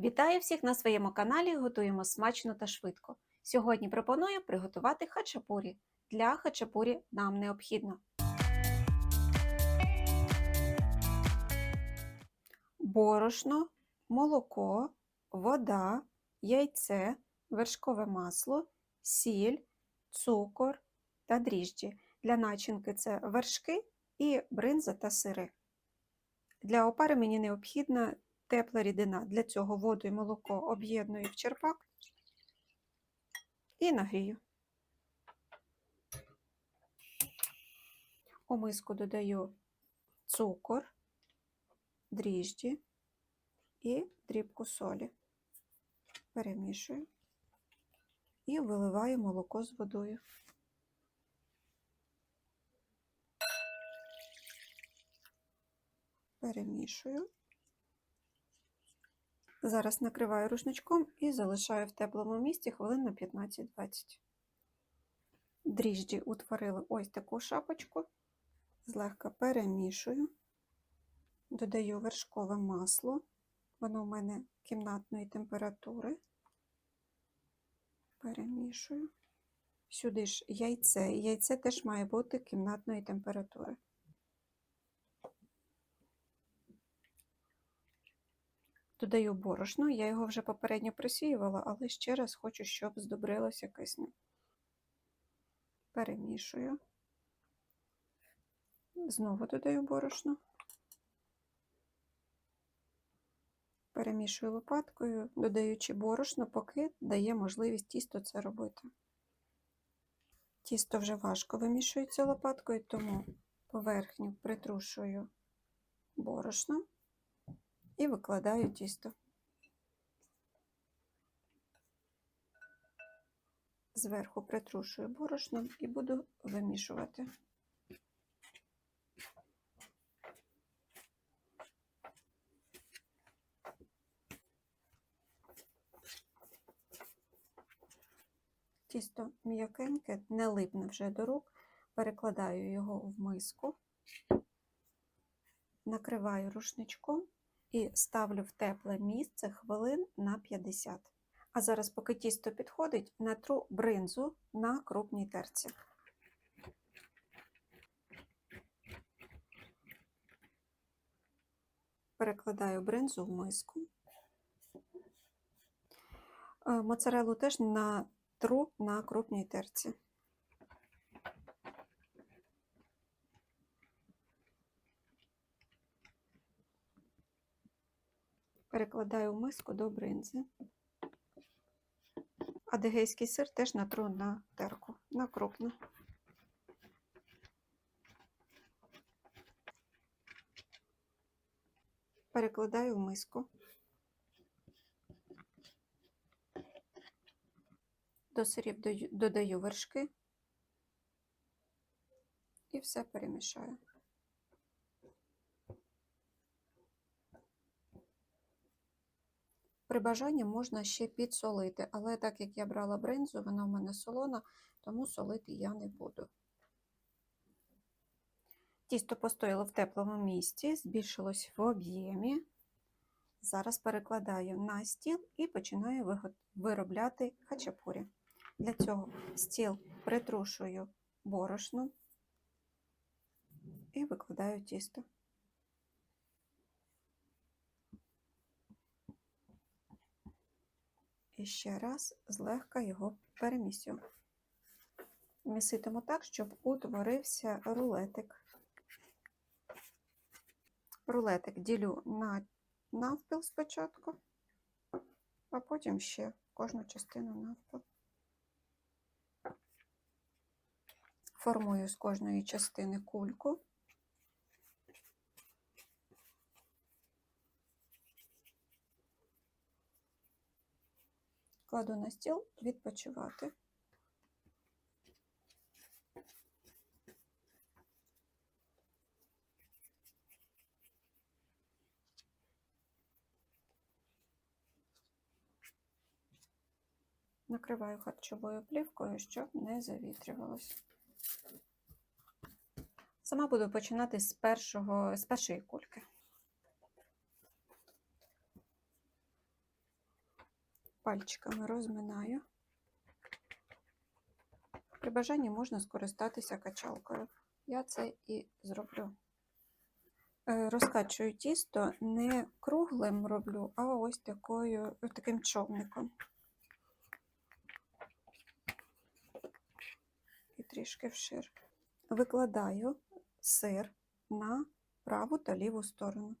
Вітаю всіх на своєму каналі. Готуємо смачно та швидко. Сьогодні пропоную приготувати хачапурі. Для хачапурі нам необхідно борошно, молоко, вода, яйце, вершкове масло, сіль, цукор та дріжджі. Для начинки це вершки і бринза та сири. Для опари мені необхідна тепла рідина. Для цього воду і молоко об'єдную в черпак і нагрію. У миску додаю цукор, дріжджі і дрібку солі. Перемішую і виливаю молоко з водою. Перемішую. Зараз накриваю рушничком і залишаю в теплому місці хвилин на 15-20. Дріжджі утворили ось таку шапочку, злегка перемішую, додаю вершкове масло, воно в мене кімнатної температури. Перемішую. Сюди ж яйце. Яйце теж має бути кімнатної температури. Додаю борошно, я його вже попередньо присіювала, але ще раз хочу, щоб здобрилося киснем. Перемішую. Знову додаю борошно. Перемішую лопаткою, додаючи борошно, поки дає можливість тісто це робити. Тісто вже важко вимішується лопаткою, тому поверхню притрушую борошно і викладаю тісто. Зверху притрушую борошном і буду вимішувати. Тісто м'якеньке, не липне вже до рук, перекладаю його в миску, накриваю рушничком і ставлю в тепле місце хвилин на 50. А зараз, поки тісто підходить, натру бринзу на крупній терці. Перекладаю бринзу в миску. Е, Моцарелу теж натру на крупній терці. Перекладаю в миску до бринзи. Адигейський сир теж натру на терку, на крупну. Перекладаю в миску. До сирів додаю вершки і все перемішаю. При бажанні можна ще підсолити, але так як я брала бринзу, вона в мене солона, тому солити я не буду. Тісто постояло в теплому місці, збільшилось в об'ємі. Зараз перекладаю на стіл і починаю виробляти хачапурі. Для цього стіл притрушую борошно і викладаю тісто. І ще раз злегка його перемісю. Міситиму так, щоб утворився рулетик. Рулетик ділю на навпіл спочатку, а потім ще кожну частину навпіл. Формую з кожної частини кульку. Кладу на стіл відпочивати. Накриваю харчовою плівкою, щоб не завітрювалося. Сама буду починати з, першого, з першої кульки. Пальчиками розминаю. При бажанні можна скористатися качалкою. Я це і зроблю. Е, Розкачую тісто не круглим роблю, а ось такою, таким човником. І трішки вшир. Викладаю сир на праву та ліву сторону.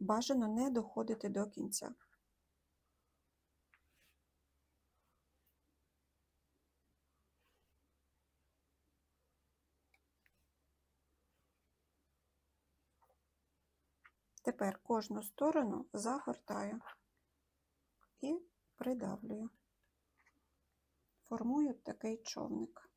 Бажано не доходити до кінця. Тепер кожну сторону загортаю і придавлюю. Формую такий човник.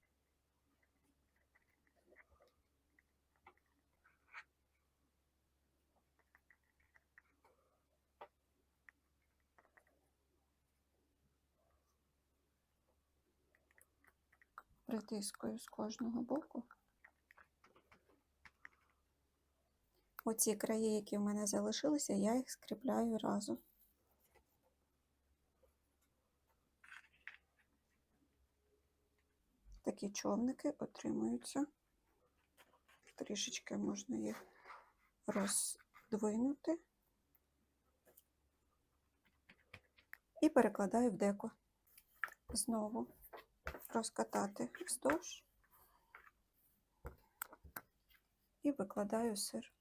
Притискую з кожного боку. Оці краї, які в мене залишилися, я їх скріпляю разом. Такі човники отримуються. Трішечки можна їх роздвинути і перекладаю в деко. Знову розкатати вздовж і викладаю сир.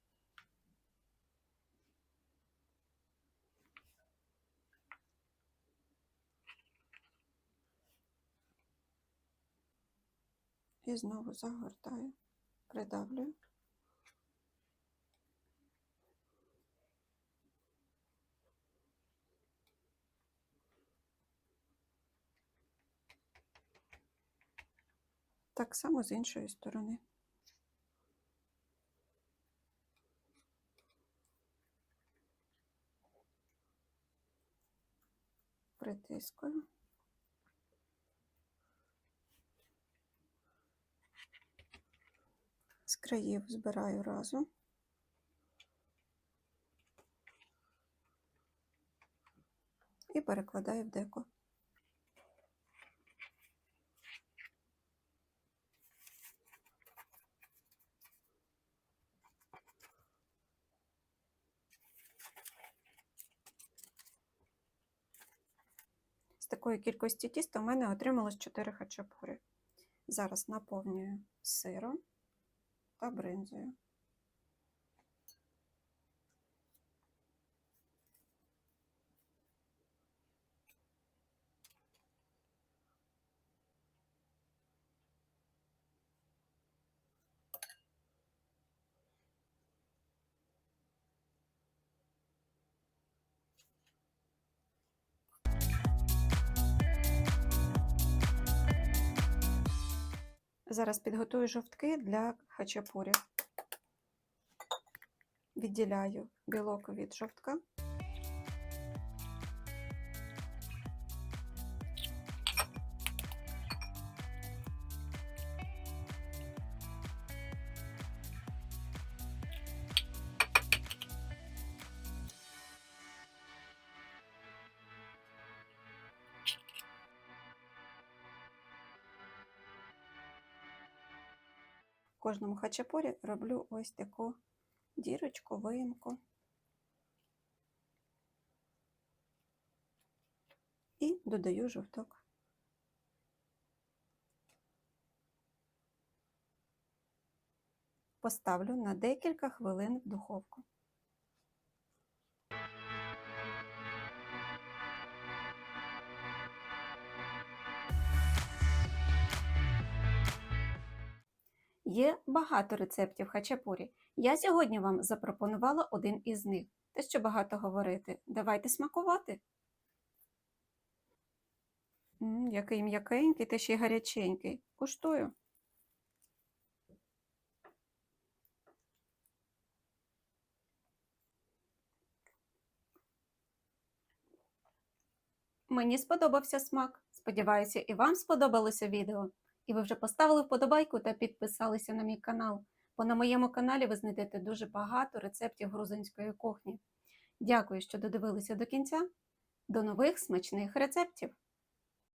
І знову загортаю, придавлюю. Так само з іншої сторони. Притискую. З країв збираю разом. І перекладаю в деко. Такої кількості тіста в мене отрималось 4 хачапурі. Зараз наповнюю сиром та бринзою. Зараз підготую жовтки для хачапурі. Відділяю білок від жовтка. В кожному хачапурі роблю ось таку дірочку, виїмку. І додаю жовток. Поставлю на декілька хвилин в духовку. Є багато рецептів хачапурі. Я сьогодні вам запропонувала один із них. Те, що багато говорити, давайте смакувати. Який м'якенький та ще й гаряченький. Куштую. Мені сподобався смак. Сподіваюся, і вам сподобалося відео. І ви вже поставили вподобайку та підписалися на мій канал. бо на моєму каналі ви знайдете дуже багато рецептів грузинської кухні. Дякую, що додивилися до кінця. До нових смачних рецептів!